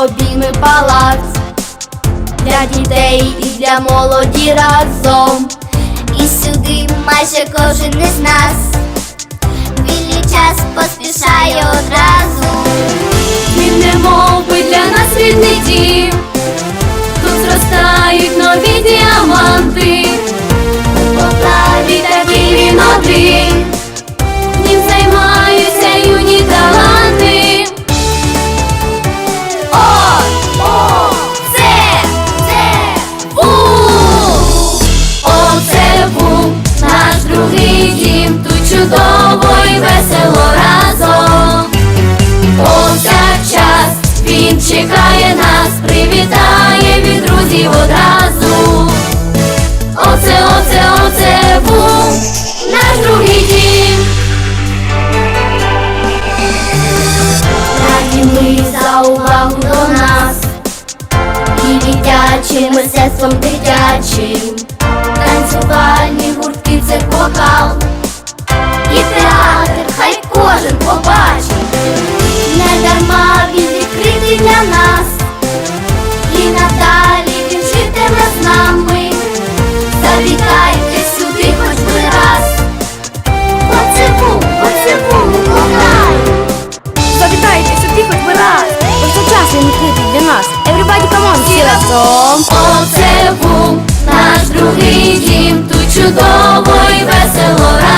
обійми палац, для дітей і для молоді разом. І сюди майже кожен із нас. Вільний час поспішає одразу. Він немов би для нас рідний дім. наш другий дім. Раді ми за увагу до нас і дитячим мистецтвом дитячим. Танцювальні гуртки це вокал і театр, хай кожен побачить. разом. Оце був наш другий дім, тут чудово і весело.